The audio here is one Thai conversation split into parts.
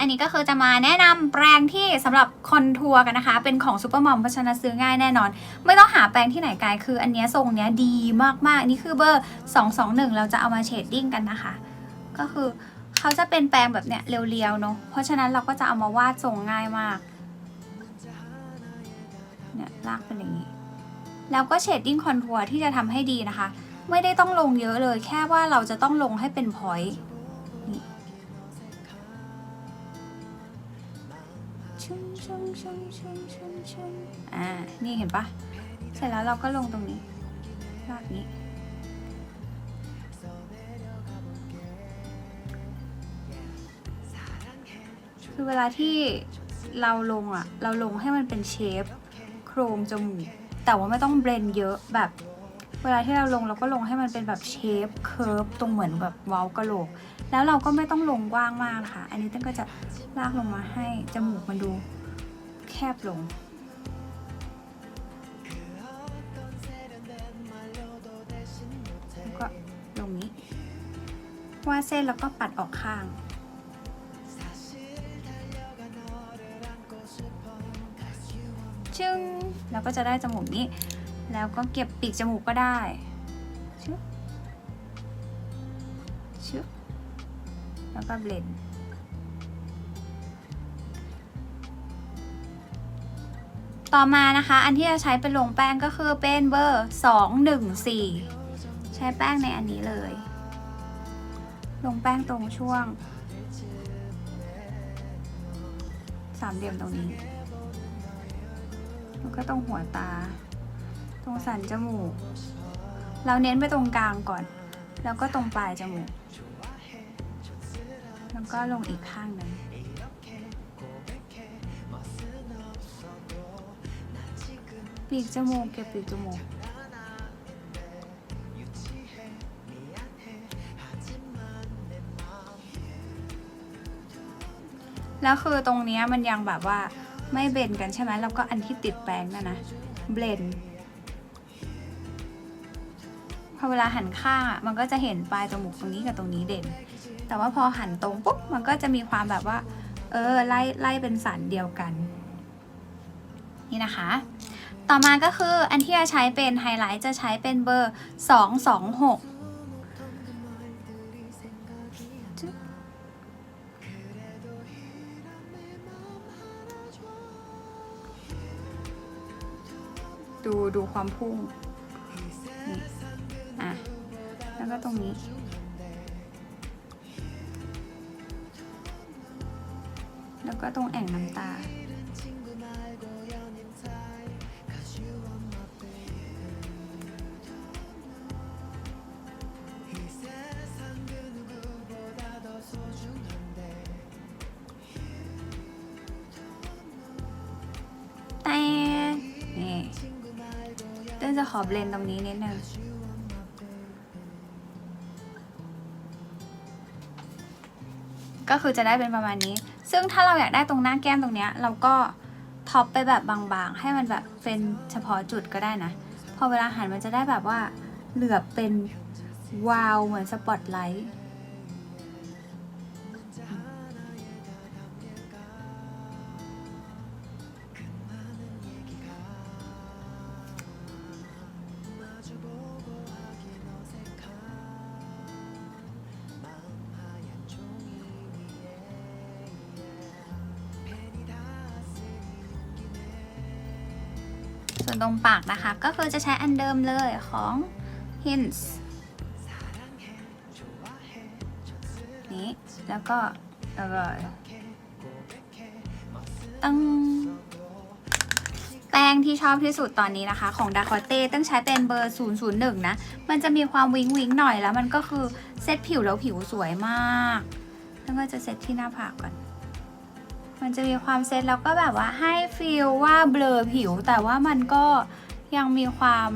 อันนี้ก็คือจะมาแนะนำแปรงที่สำหรับคอนทัวร์กันนะคะ เป็นของซูเปอร์มอมเพราะฉะนั้นซื้อง่ายแน่นอน ไม่ต้องหาแปรงที่ไหนไกลคือ อันนี้ทรงเนี้ยดีมากๆ นี่คือเบอร์ 221 เราจะเอามาเชดดิ้งกันนะคะ ก็คือเขาจะเป็นแปรงแบบเนี้ยเรียวๆเนาะเพราะฉะนั้นเราก็จะเอามาวาดทรงง่ายมากเนี่ยลากเป็นอย่างนี้แล้วก็เชดดิ้งคอนทัวร์ที่จะทำให้ดีนะคะ ไม่ได้ต้องลงเยอะเลยแค่ว่าเราจะต้องลงให้เป็นพอยต์ อ่า นี่เห็นปะเสร็จแล้วเราก็ลงตรงนี้ลากนี้ คือเวลาที่เราลงอะเราลงให้มันเป็นเชฟ โครงจมูก แต่ว่าไม่ต้องเบรนเยอะแบบ เวลาที่เราลงเราก็ลงให้มันเป็นแบบเชฟเคิร์ฟตรงเหมือนแบบเว้ากะโหลก แล้วเราก็ไม่ต้องลงกว้างมากนะคะอันนี้ตั้งก็จะลากลงมาให้จมูกมันดูแคบลงแล้วก็ลงนี้วาดเส้นแล้วก็ปัดออกข้างชึ้งแล้วก็จะได้จมูกนี้ แล้วก็เก็บปีกจมูกก็ได้ชึบชึบแล้วก็เบลนด์ต่อมานะคะ อันที่จะใช้เป็นลงแป้งก็คือเป็นเบอร์ 214 ใช้แป้งในอันนี้เลย ลงแป้งตรงช่วงสามเหลี่ยมตรงนี้ แล้วก็ตรงหัวตา สันจมูก เราเน้นไปตรงกลางก่อน แล้วก็ตรงปลายจมูก แล้วก็ลงอีกข้างหนึ่งปีกจมูกเก็บปีกจมูกแล้วคือตรงนี้มันยังแบบว่าไม่เบนกันใช่ไหมแล้วก็อันที่ติดแป้งนั่นนะเบลน อเวลาหันข้างอะมันก็จะเห็นปลายจมูกตรงนี้กับตรงนี้เด่น แต่ว่าพอหันตรงปุ๊บมันก็จะมีความแบบว่า เออไล่ไล่เป็นสันเดียวกัน นี่นะคะ ต่อมาก็คืออันที่จะใช้เป็นไฮไลท์จะใช้เป็นเบอร์ 226ดูดูความพุ่ง ก็ตรงนี้ แล้วก็ตรงแอ่งน้ำตา แต่นี่เต้นจะขอเบลนตรงนี้นิดนึง ก็คือจะได้เป็นประมาณนี้ ซึ่งถ้าเราอยากได้ตรงหน้าแก้มตรงเนี้ยเราก็ท็อปไปแบบบางๆ ให้มันแบบเป็นเฉพาะจุดก็ได้นะ พอเวลาหันมันจะได้แบบว่าเหลือบเป็นวาวเหมือนสปอตไลท์ ส่วนตรงปากนะคะ ก็คือจะใช้อันเดิมเลยของ Hints นี้แล้วก็แล้วก็ตั้งแป้งที่ชอบที่สุดตอนนี้นะคะ ของ d a c o t e ต้องใช้เป็นเบอร์ 001 นะ มันจะมีความวิงวิงหน่อยแล้วมันก็คือเซตผิวแล้วผิวสวยมาก แล้วก็จะเซตที่หน้าผากก่อน มันจะมีความเซตแล้วก็แบบว่าให้ฟีลว่าเบลอผิว แต่ว่ามันก็ยังมีความ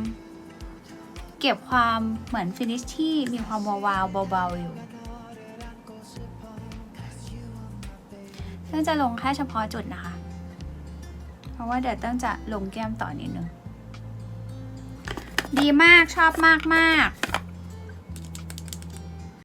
เก็บความเหมือนฟินิชที่มีความวาวๆเบาๆอยู่ ซึ่งจะลงแค่เฉพาะจุดนะคะ เพราะว่าเดี๋ยวต้องจะลงแก้มต่อนิดนึง ดีมากชอบมากมากๆ